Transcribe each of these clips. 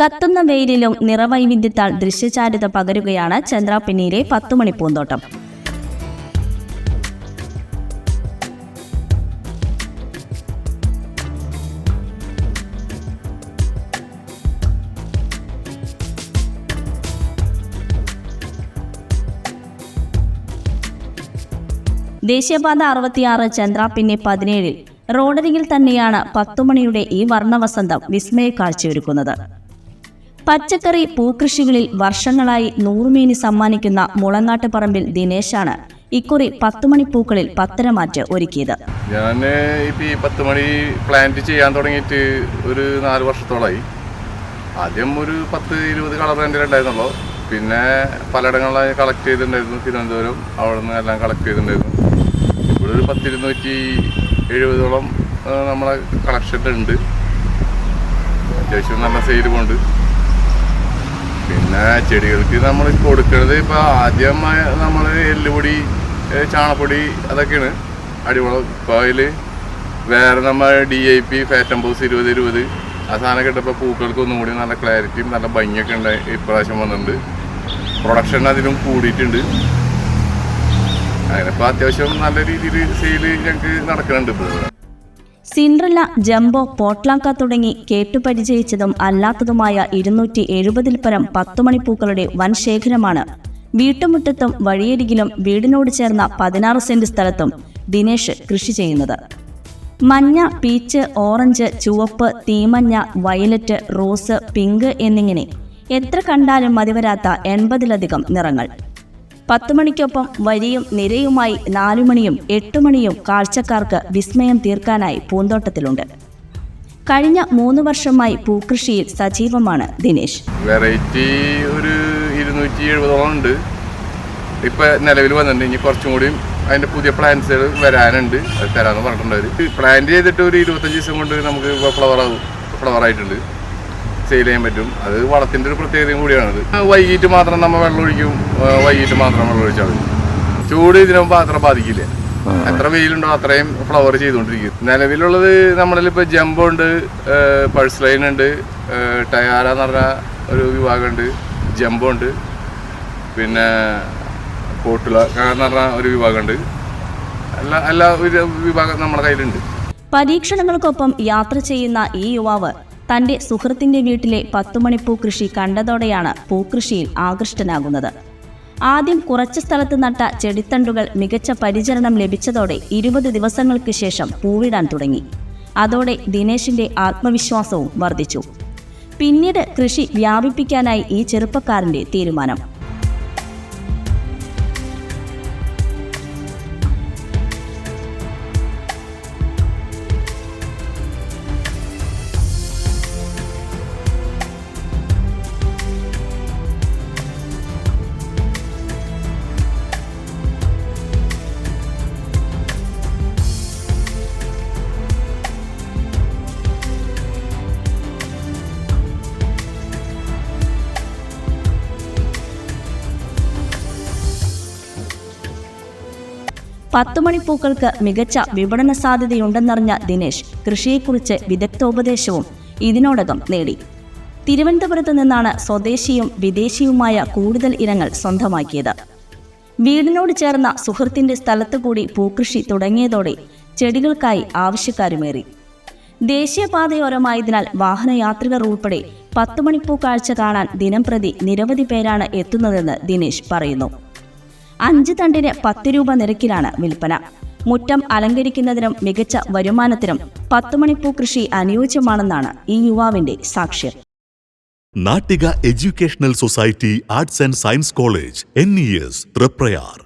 കത്തുന്ന വെയിലിലും നിറവൈവിധ്യത്താൽ ദൃശ്യചാരുത പകരുകയാണ് ചന്ദ്രാപ്പിന്നിയിലെ പത്തുമണി പൂന്തോട്ടം. ദേശീയപാത അറുപത്തിയാറ് ചന്ദ്രാപ്പിന്നെ പതിനേഴിൽ. റോഡരികിൽ തന്നെയാണ് പത്തുമണിയുടെ ഈ വർണവസന്തം വിസ്മയ കാഴ്ചയൊരുക്കുന്നത് പച്ചക്കറി പൂക്കൃഷികളിൽ വർഷങ്ങളായി നൂറുമേനി സമ്മാനിക്കുന്ന മുളങ്ങാട്ട് പറമ്പിൽ ദിനേശാണ് ഇക്കുറി പത്തുമണി പൂക്കളിൽ പത്തരമാറ്റ് ഒരുക്കിയത്. ഞാൻ ഇപ്പം ഈ പത്ത് മണി പ്ലാന്റ് ചെയ്യാൻ തുടങ്ങിയിട്ട് ഒരു നാല് വർഷത്തോളമായി ആദ്യം ഒരു പത്ത് ഇരുപത് കളർ എന്റെ ഉണ്ടായിരുന്നുള്ളൂ. പിന്നെ പലയിടങ്ങളിലായി കളക്ട് ചെയ്തിട്ടുണ്ടായിരുന്നു. തിരുവനന്തപുരം അവിടെ നിന്ന് എല്ലാം കളക്ട് ചെയ്തിട്ടുണ്ടായിരുന്നു. ഇവിടെ ഒരു പത്തിരുന്നൂറ്റി എഴുപതോളം നമ്മളെ കളക്ഷൻ ഉണ്ട്. അത്യാവശ്യം നല്ല സെയിൽ പോകുന്നുണ്ട് പിന്നെ ചെടികൾക്ക് നമ്മൾ കൊടുക്കുന്നത് ഇപ്പൊ ആദ്യം നമ്മൾ എല്ലുപൊടി ചാണപ്പൊടി അതൊക്കെയാണ്. അടിവളം ഇപ്പോൾ അതിൽ വേറെ നമ്മൾ ഡി ഐ പി ഫാറ്റംബോസ് ഇരുപത് ഇരുപത്. ആ സാധനം ഇട്ടപ്പോൾ പൂക്കൾക്ക് ഒന്നും കൂടി നല്ല ക്ലാരിറ്റിയും നല്ല ഭംഗിയൊക്കെ ഉണ്ട്. ഇപ്രാവശ്യം വന്നിട്ടുണ്ട്. പ്രൊഡക്ഷൻ അതിലും കൂടിയിട്ടുണ്ട്. അങ്ങനെ ഇപ്പോൾ അത്യാവശ്യം നല്ല രീതിയിൽ സെയിൽ ഞങ്ങൾക്ക് നടക്കുന്നുണ്ട് ഇപ്പോൾ സിൻഡ്രല ജംബോ പോട്ട്ലാക്ക തുടങ്ങി കേട്ടുപരിചയിച്ചതും അല്ലാത്തതുമായ ഇരുന്നൂറ്റി എഴുപതിൽ പരം പത്തുമണിപ്പൂക്കളുടെ വൻ ശേഖരമാണ്. വീട്ടുമുറ്റത്തും വഴിയരികിലും വീടിനോട് ചേർന്ന പതിനാറ് സെന്റ് സ്ഥലത്തും ദിനേശ് കൃഷി ചെയ്യുന്നത്. മഞ്ഞ പീച്ച് ഓറഞ്ച് ചുവപ്പ് തീമഞ്ഞ വയലറ്റ് റോസ് പിങ്ക് എന്നിങ്ങനെ എത്ര കണ്ടാലും മതിവരാത്ത എൺപതിലധികം നിറങ്ങൾ. പത്തു മണിക്കൊപ്പം വരിയും നിരയുമായി നാലുമണിയും എട്ടുമണിയും കാഴ്ചക്കാർക്ക് വിസ്മയം തീർക്കാനായി പൂന്തോട്ടത്തിലുണ്ട്. കഴിഞ്ഞ മൂന്ന് വർഷമായി പൂക്കൃഷിയിൽ സജീവമാണ് ദിനേശ്. വെറൈറ്റി ഒരു ഇരുന്നൂറ്റി എഴുപതോളം ഉണ്ട്. ഇപ്പൊ നിലവിൽ വന്നിട്ടുണ്ട്. ഇനി കുറച്ചും കൂടി അതിന്റെ പുതിയ പ്ലാന്റ്സുകൾ വരാനുണ്ട്. അത് തരാന്ന് പറഞ്ഞിട്ടുണ്ട് പ്ലാന്റ് ചെയ്തിട്ട് ഒരു ഇരുപത്തഞ്ച് ദിവസം കൊണ്ട് നമുക്ക് ഫ്ലവർ ആവും. ഫ്ലവർ ആയിട്ടുണ്ട്. സെയിൽ ചെയ്യാൻ പറ്റും. അത് വളത്തിന്റെ ഒരു പ്രത്യേകതയും കൂടിയാണത്. വൈകിട്ട് മാത്രം നമ്മൾ വെള്ളം ഒഴിക്കും. വൈകിട്ട് മാത്രം വെള്ളം ഒഴിച്ചാൽ മതി. ചൂട് ഇതിനുമ്പോൾ അത്ര ബാധിക്കില്ല. എത്ര വെയിലുണ്ടോ അത്രയും ഫ്ലവർ ചെയ്തുകൊണ്ടിരിക്കും. നിലവിലുള്ളത് നമ്മളിൽ ജമ്പുണ്ട് ജംബോ ഉണ്ട് പൾസ് ലൈൻ ഉണ്ട് ടയാര എന്ന് പറഞ്ഞ ഒരു വിഭാഗമുണ്ട് ജമ്പുണ്ട് ഉണ്ട് പിന്നെ കോട്ടുല എന്ന് പറഞ്ഞ ഒരു വിഭാഗമുണ്ട് എല്ലാ എല്ലാ ഒരു വിഭാഗം നമ്മുടെ കയ്യിലുണ്ട്. പരീക്ഷണങ്ങൾക്കൊപ്പം യാത്ര ചെയ്യുന്ന ഈ യുവാവ് തന്റെ സുഹൃത്തിന്റെ വീട്ടിലെ പത്തുമണിപ്പൂ കൃഷി കണ്ടതോടെയാണ് പൂക്കൃഷിയിൽ ആകൃഷ്ടനാകുന്നത്. ആദ്യം കുറച്ച് സ്ഥലത്ത് നട്ട ചെടിത്തണ്ടുകൾ മികച്ച പരിചരണം ലഭിച്ചതോടെ ഇരുപത് ദിവസങ്ങൾക്ക് ശേഷം പൂവിടാൻ തുടങ്ങി. അതോടെ ദിനേശിന്റെ ആത്മവിശ്വാസവും വർദ്ധിച്ചു. പിന്നീട് കൃഷി വ്യാപിപ്പിക്കാനായി ഈ ചെറുപ്പക്കാരന്റെ തീരുമാനം. പത്തുമണിപ്പൂക്കൾക്ക് മികച്ച വിപണന സാധ്യതയുണ്ടെന്നറിഞ്ഞ ദിനേശ് കൃഷിയെക്കുറിച്ച് വിദഗ്ധോപദേശവും ഇതിനോടകം നേടി. തിരുവനന്തപുരത്ത് നിന്നാണ് സ്വദേശിയും വിദേശിയുമായ കൂടുതൽ ഇനങ്ങൾ സ്വന്തമാക്കിയത്. വീടിനോട് ചേർന്ന സുഹൃത്തിന്റെ സ്ഥലത്തുകൂടി പൂക്കൃഷി തുടങ്ങിയതോടെ ചെടികൾക്കായി ആവശ്യക്കാരുമേറി. ദേശീയപാതയോരമായതിനാൽ വാഹനയാത്രികർ ഉൾപ്പെടെ പത്തുമണിപ്പൂ കാഴ്ച കാണാൻ ദിനംപ്രതി നിരവധി പേരാണ് എത്തുന്നതെന്ന് ദിനേശ് പറയുന്നു. അഞ്ച് തണ്ടിന് പത്ത് രൂപ നിരക്കിലാണ് വിൽപ്പന. മുറ്റം അലങ്കരിക്കുന്നതിനും മികച്ച വരുമാനത്തിനും പത്തുമണിപ്പൂ കൃഷി അനുയോജ്യമാണെന്നാണ് ഈ യുവാവിന്റെ സാക്ഷ്യം. Nattika educational society arts and science college N E S Triprayar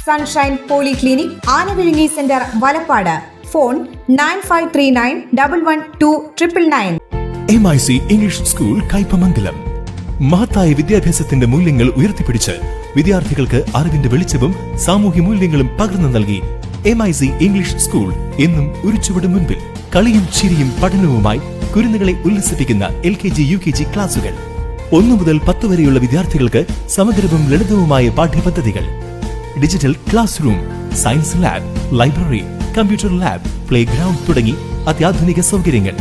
Sunshine polyclinic Anavizhungi centre Valappad phone nine five three nine double one two triple nine M I C English school Kaipamangalam മഹത്തായ വിദ്യാഭ്യാസത്തിന്റെ മൂല്യങ്ങൾ ഉയർത്തിപ്പിടിച്ച് വിദ്യാർത്ഥികൾക്ക് അറിവിന്റെ വെളിച്ചവും സാമൂഹ്യ മൂല്യങ്ങളും പകർന്നു നൽകി M I C English school എന്നും ഒരു ചുവട് മുൻപിൽ കളിയും ചിരിയും പഠനവുമായി കുരുന്നുകളെ ഉല്ലസിപ്പിക്കുന്ന L K G U K G ക്ലാസുകൾ. ഒന്നു മുതൽ പത്ത് വരെയുള്ള വിദ്യാർത്ഥികൾക്ക് സമഗ്രവും ലളിതവുമായ പാഠ്യപദ്ധതികൾ. Digital class room science lab library computer lab play ground തുടങ്ങി അത്യാധുനിക സൗകര്യങ്ങൾ.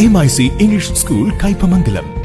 M I C English school Kaipamangalam